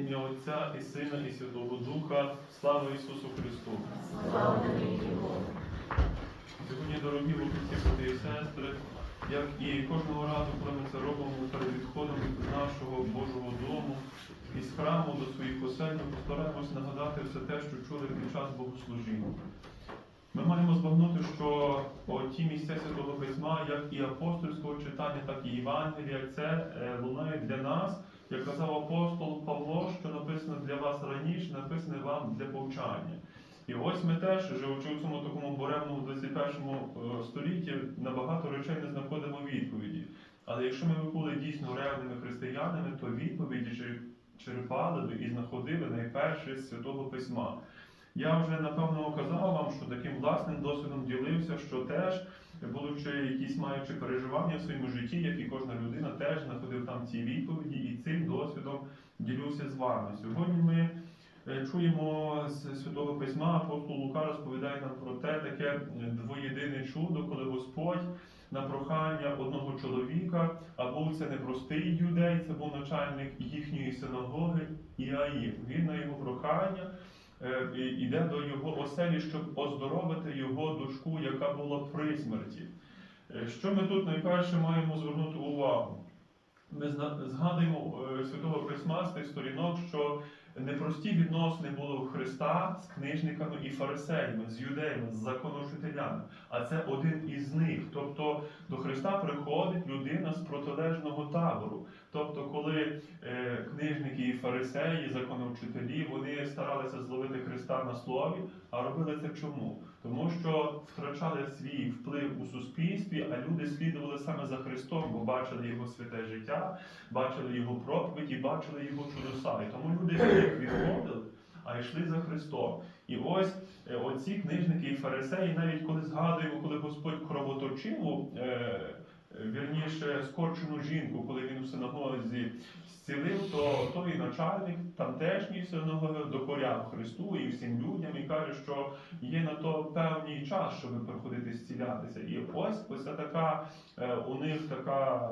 Ім'я Отця і Сина, і Святого Духа. Слава Ісусу Христу! Сьогодні, дорогі випадки, брати і сестри, як і кожного разу, коли ми це робимо перед відходом від нашого Божого дому, із храму до своїх осель, ми постараємось нагадати все те, що чули під час богослужіння. Ми маємо збагнути, що ті місця Святого Письма, як і апостольського читання, так і Євангелія, це е, лунають для нас, як казав апостол Павло, що написано для вас раніше, написане вам для повчання. І ось ми теж, живучи у цьому такому буремному 21 е, столітті, на багато речей не знаходимо відповіді. Але якщо ми були дійсно ревними християнами, то відповіді чер- черпали би і знаходили найперше з Святого Письма. Я вже напевно казав вам, що таким власним досвідом ділився, що теж, будучи якісь маючи переживання в своєму житті, як і кожна людина, теж знаходив там ці відповіді і цим досвідом ділюся з вами. Сьогодні ми е, чуємо з Святого Письма, апостол Лука розповідає нам про те таке е, двоєдине чудо, коли Господь на прохання одного чоловіка, а був це не простий юдей, це був начальник їхньої синагоги Іаїр. Він на його прохання е, іде до його оселі, щоб оздоровити його дочку, яка була при смерті. Е, Що ми тут найперше маємо звернути увагу? Ми згадуємо е, Святого Письма з тих сторінок, що непрості відносини були у Христа з книжниками і фарисеями, з юдеями, з законовчителями. А це один із них. Тобто до Христа приходить людина з протилежного табору. Тобто, коли е, книжники і фарисеї, законовчителі, Христа на слові, а робили це чому? Тому що втрачали свій вплив у суспільстві, а люди слідували саме за Христом, бо бачили його святе життя, бачили його проповіді, бачили його чудеса. І тому люди них відходили, а йшли за Христом. І ось е, оці книжники і фарисеї, навіть коли згадуємо, коли Господь кровоточиву, е, е, вірніше, скорчену жінку, коли він у синагозі зцілив, то той начальник тамтешній синагоги докоряв Христу і всім людям і каже, що є на то певний час, щоб приходити зцілятися. І ось ось така е, у них така,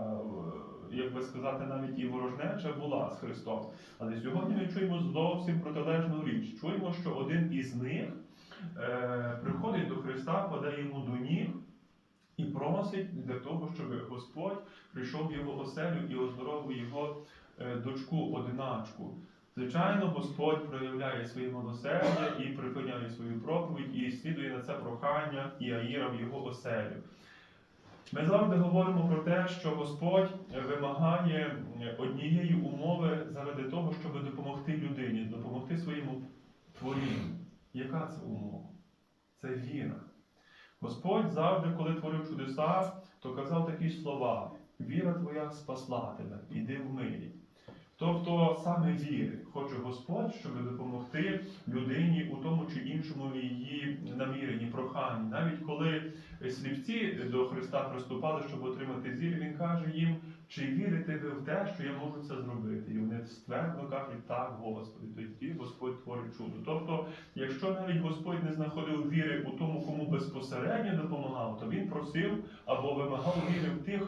е, як би сказати, навіть і ворожнеча була з Христом. Але сьогодні ми чуємо зовсім протилежну річ. Чуємо, що один із них е, приходить до Христа, падає йому до ніг і просить для того, щоб Господь прийшов в його оселю і оздоровив його е, дочку одиначку. Звичайно, Господь проявляє своє милосердя і припиняє свою проповідь, і слідує на це прохання Іаїра в його оселю. Ми завжди говоримо про те, що Господь вимагає однієї умови заради того, щоб допомогти людині, допомогти своєму творінню. Яка це умова? Це віра. Господь завжди, коли творив чудеса, то казав такі слова: віра твоя спасла тебе, іди в мирі. Тобто саме віри хоче Господь, щоб допомогти людині у тому чи іншому її наміренні, проханні. Навіть коли слівці до Христа приступали, щоб отримати зір, він каже їм, чи вірите ви в те, що я можу це зробити? І вони ствердно кажуть, так, Господи, тоді Господь творить чудо. Тобто, якщо навіть Господь не знаходив віри у тому, кому безпосередньо допомагав, то він просив або вимагав віри в тих,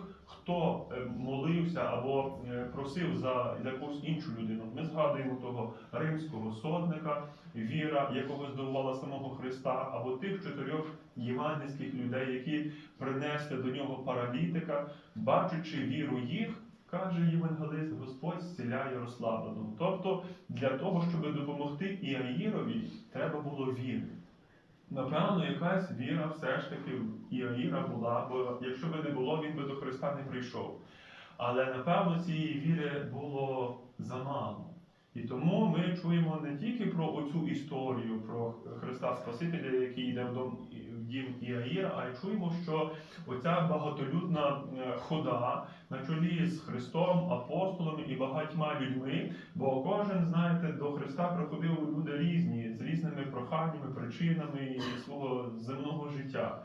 хто е, молився або е, просив за якусь іншу людину. Ми згадуємо того римського сотника, віра, якого здивувала самого Христа, або тих чотирьох євангельських людей, які принесли до нього паралітика, бачачи віру їх. Каже євангелист, Господь зціляє розслабленого. Тобто для того, щоб допомогти Іаїрові, треба було віри. Напевно, якась віра все ж таки Іаїра була, бо якщо би не було, він би до Христа не прийшов. Але напевно цієї віри було замало. І тому ми чуємо не тільки про оцю історію про Христа Спасителя, який йде в дом дім Іаїра, а чуємо, що оця багатолюдна е, хода на чолі з Христом, апостолами і багатьма людьми, бо кожен, знаєте, до Христа приходив люди різні, з різними проханнями, причинами свого земного життя.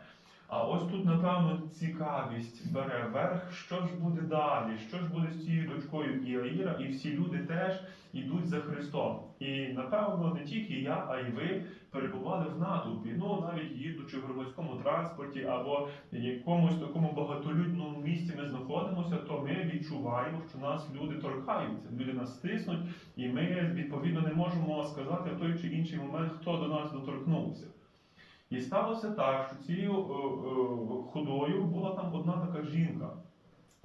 А ось тут, напевно, цікавість бере верх, що ж буде далі, що ж буде з цією дочкою Іаїра, і всі люди теж йдуть за Христом. І напевно не тільки я, а й ви перебували в натовпі. Ну навіть їдучи в громадському транспорті або якомусь такому багатолюдному місці ми знаходимося, то ми відчуваємо, що нас люди торкаються, люди нас стиснуть, і ми відповідно не можемо сказати в той чи інший момент, хто до нас доторкнувся. І сталося так, що цією е, е, ходою була там одна така жінка,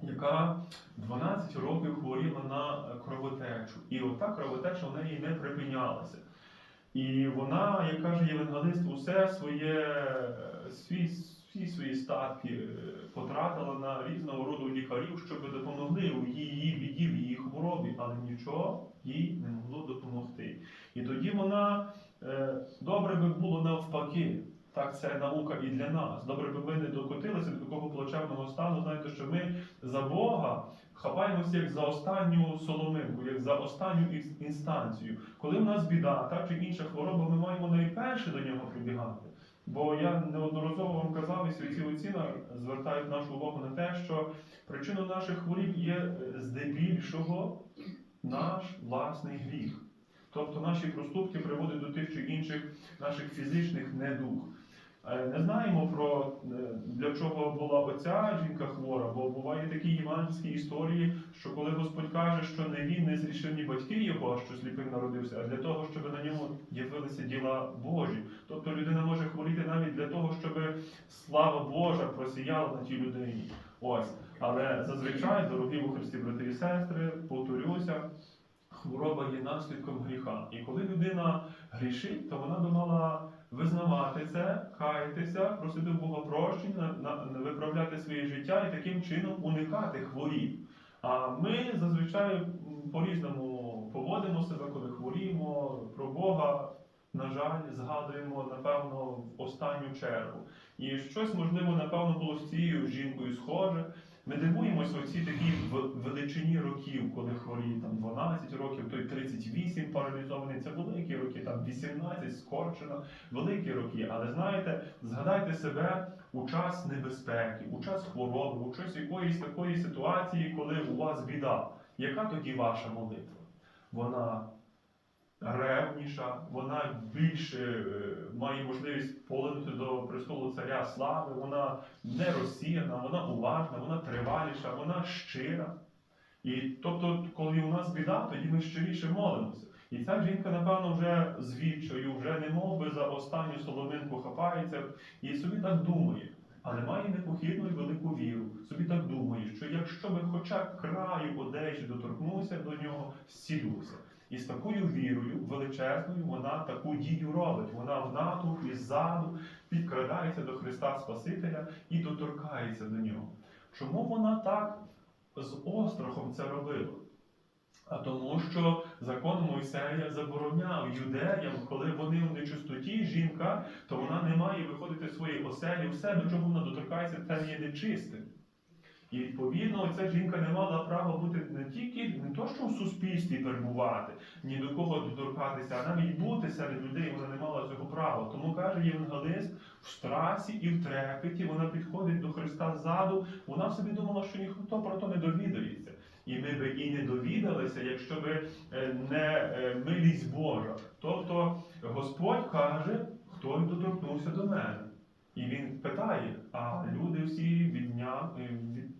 яка 12 років хворіла на кровотечу. І ота кровотеча в неї не припинялася. І вона, як каже євангелист, усе своє, свій, всі свої статки е, потратила на різного роду лікарів, щоб допомогли у її біді, в її хворобі, але нічого їй не могло допомогти. І тоді вона добре би було навпаки. Так, це наука і для нас. Добре би ми не докотилися до такого плачевного стану. Знаєте, що ми за Бога хапаємося як за останню соломинку, як за останню інстанцію. Коли в нас біда, та чи інша хвороба, ми маємо найперше до нього прибігати. Бо я неодноразово вам казав, і святі отці на- звертають нашу увагу на те, що причиною наших хворіб є е, здебільшого наш власний гріх. Тобто наші проступки приводять до тих чи інших наших фізичних недуг. Не знаємо про е, для чого була оця жінка хвора, бо бувають такі євангельські історії, що коли Господь каже, що не він не зрішив ні батьки його, що сліпим народився, а для того, щоб на ньому явилися діла Божі. Тобто людина може хворіти навіть для того, щоб слава Божа просіяла на тій людині. Ось. Але зазвичай, дорогі у Христі, брати і сестри, повторюся, хвороба є наслідком гріха. І коли людина грішить, то вона би мала визнавати це, каятися, просити Бога прощення, виправляти своє життя і таким чином уникати хворіб. А ми зазвичай по-різному поводимо себе, коли хворіємо про Бога. На жаль, згадуємо, напевно, в останню чергу. І щось, можливо, напевно, було з цією жінкою схоже. Ми дивуємося оці такі в- величині років, коли хворіє там 12 років, той 38 паралізований. Це великі роки, там 18 скорчено, великі роки. Але знаєте, згадайте себе у час небезпеки, у час хвороби, у час якоїсь такої ситуації, коли у вас біда. Яка тоді ваша молитва? Вона ревніша, вона більше е, має можливість полинути до престолу царя слави, вона не розсіяна, вона уважна, вона триваліша, вона щира. І тобто, коли у нас біда, тоді ми щиріше молимося. І ця жінка, напевно, вже з відчаю, вже не мов би за останню соломинку хапається і собі так думає. Але має непохідну і велику віру. Собі так думає, що якщо би хоча краю одежі доторкнувся до нього, зцілюся. І з такою вірою величезною вона таку дію робить. Вона в натовпі ззаду підкрадається до Христа Спасителя і доторкається до нього. Чому вона так з острахом це робила? А тому, що закон Мойсея забороняв юдеям, коли вони в нечистоті жінка, то вона не має виходити з своєї оселі, все, до чого вона доторкається, це є нечистим. І відповідно ця жінка не мала права бути не тільки не то, що в суспільстві перебувати, ні до кого доторкатися, а навіть бути серед людей вона не мала цього права. Тому каже євангелист, в страсі і в трепеті вона підходить до Христа ззаду. Вона собі думала, що ніхто про то не довідається. І ми би і не довідалися, якщо би е, не е, милість Божа. Тобто Господь каже, хто доторкнувся до мене. І він питає, а люди всі відня, е, від,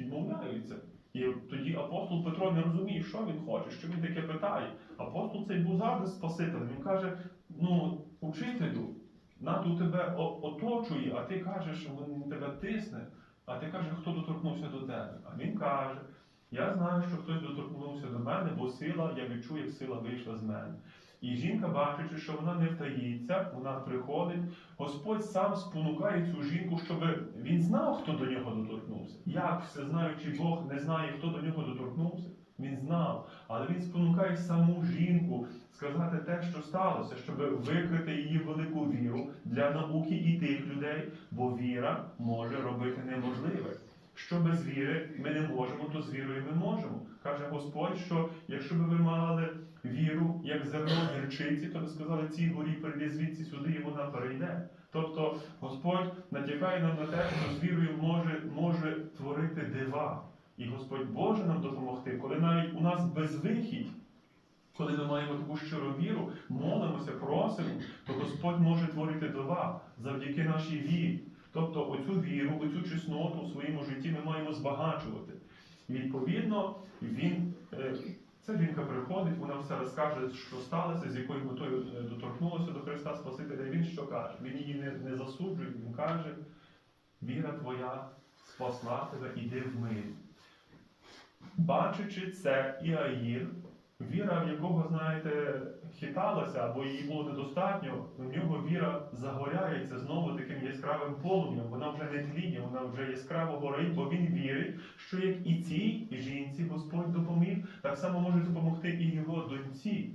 відмовляються. І тоді апостол Петро не розуміє, що він хоче, що він таке питає. Апостол цей був завжди Спасителем. Він каже: ну, учителю, НАТО тебе оточує, а ти кажеш, що він тебе тисне, а ти кажеш, хто доторкнувся до тебе. А він каже: Я знаю, що хтось доторкнувся до мене, бо сила, я відчув, як сила вийшла з мене. І жінка, бачачи, що вона не втаїться, вона приходить. Господь сам спонукає цю жінку, щоб він знав, хто до нього доторкнувся. Як всезнаючий Бог не знає, хто до нього доторкнувся? Він знав, але він спонукає саму жінку сказати те, що сталося, щоб викрити її велику віру для науки і тих людей, бо віра може робити неможливе. Що без віри ми не можемо, то з вірою ми можемо. Каже Господь, що якщо б ви мали віру, як зерно гірчиці, то ви сказали, цій горі перейди звідси сюди, і вона перейде. Тобто Господь натякає нам на те, що з вірою може, може творити дива. І Господь може нам допомогти, коли навіть у нас безвихідь, Коли ми маємо таку щиру віру, молимося, просимо, то Господь може творити дива завдяки нашій вірі. Тобто оцю віру, оцю чесноту в своєму житті ми маємо збагачувати. Відповідно, він, е, ця жінка приходить, вона все розкаже, що сталося, з якою метою е, доторкнулася до Христа Спасителя. І він що каже? Він її не, не засуджує, він каже, віра твоя спасла тебе, іди в мир. Бачачи це, Іаїр, віра, в якого, знаєте, хиталася, або її було недостатньо, у нього віра загоряється знову таким яскравим полум'ям. Вона вже не тління, вона вже яскраво горить, бо він вірить, що як і цій жінці Господь допоміг, так само може допомогти і його доньці.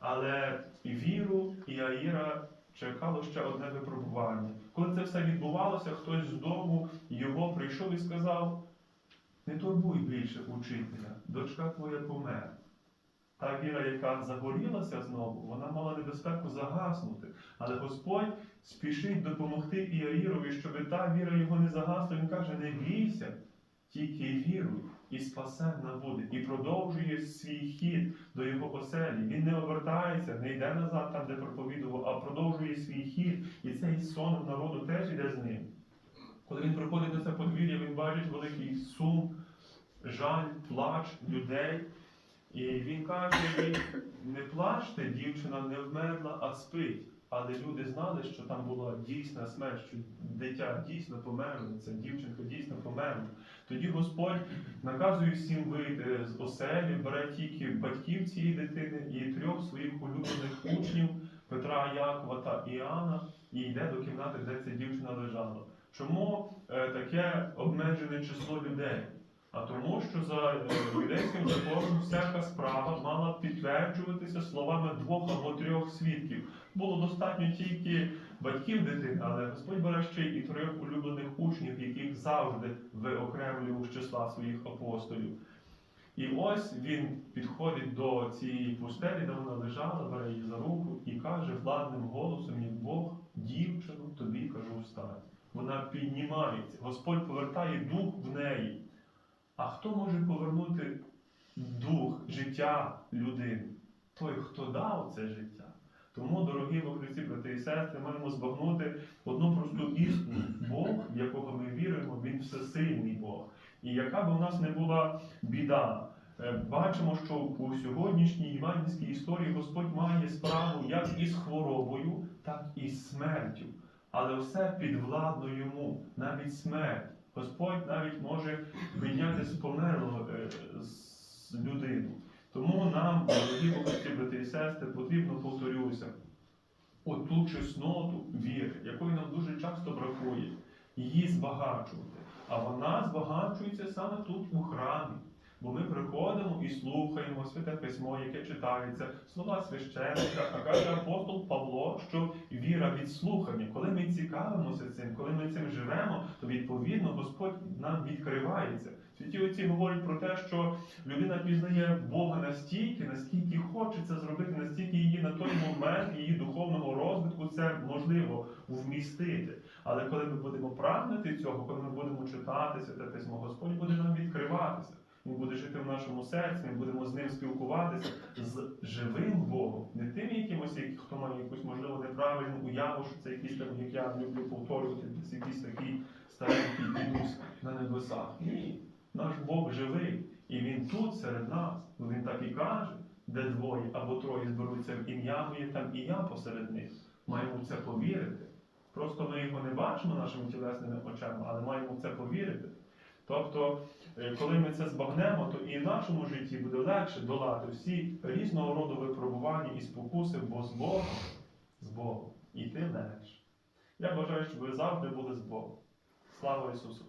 Але віру, і Аїра чекало ще одне випробування. Коли це все відбувалося, хтось з дому його прийшов і сказав: не турбуй більше учителя, дочка твоя помер. Та віра, яка загорілася знову, вона мала небезпеку загаснути. Але Господь спішить допомогти Іаїрові, щоб та віра його не загасла. Він каже: не бійся, тільки віруй, і спасенна буде. І продовжує свій хід до його оселі. Він не обертається, не йде назад там, де проповідував, а продовжує свій хід. І цей сон народу теж йде з ним. Коли він приходить на це подвір'я, він бачить великий сум, жаль, плач людей. І він каже їй, не плачте, дівчина не вмерла, а спить. Але люди знали, що там була дійсна смерть, що дитя дійсно померло, ця дівчинка дійсно померла. Тоді Господь наказує всім вийти з оселі, бере батьків цієї дитини і трьох своїх улюблених учнів Петра, Якова та Іоанна, і йде до кімнати, де ця дівчина лежала. Чому е, таке обмежене число людей? А тому, що за е, юдейським законом всяка справа мала підтверджуватися словами двох або трьох свідків. Було достатньо тільки батьків дитини, але Господь бере ще і трьох улюблених учнів, яких завжди виокремлював з числа своїх апостолів. І ось він підходить до цієї пустелі, де вона лежала, бере її за руку і каже владним голосом, як Бог, дівчину, тобі кажу встань. Вона піднімається, Господь повертає дух в неї. А хто може повернути дух, життя людини? Той, хто дав це життя. Тому, дорогі во брати і сестри, маємо збагнути одну просту істину. Бог, в якого ми віримо, він всесильний Бог. І яка б у нас не була біда, е, бачимо, що у сьогоднішній євангельській історії Господь має справу як із хворобою, так і з смертю. Але все підвладно йому, навіть смерть. Господь навіть може підняти з померлого е, з людину. Тому нам, дорогі богості, брати і сестри, потрібно, повторюся, оту чесноту віри, якої нам дуже часто бракує, її збагачувати. А вона збагачується саме тут у храмі. Бо ми приходимо і слухаємо святе письмо, яке читається, слова священника, а каже апостол Павло, що віра від слухання. Коли ми цікавимося цим, коли ми цим живемо, то відповідно Господь нам відкривається. Святі отці говорять про те, що людина пізнає Бога настільки, наскільки хоче це зробити, настільки її на той момент, її духовного розвитку це можливо вмістити. Але коли ми будемо прагнути цього, коли ми будемо читати святе письмо, Господь буде нам відкриватися. Він буде жити в нашому серці, ми будемо з ним спілкуватися з живим Богом, не тим якимось, як- хто має якусь можливо неправильну уяву, що це якийсь там, як я люблю повторювати, десь якийсь такий старенький дідусь на небесах. Ні, наш Бог живий, і він тут серед нас. Він так і каже, де двоє або троє зберуться в ім'я моє, там і я посеред них. Маємо в це повірити. Просто ми його не бачимо нашими тілесними очами, але маємо в це повірити. Тобто, е, коли ми це збагнемо, то і в нашому житті буде легше долати всі різного роду випробування і спокуси, бо з Богом, з Богом іти легше. Я бажаю, щоб ви завжди були з Богом. Слава Ісусу!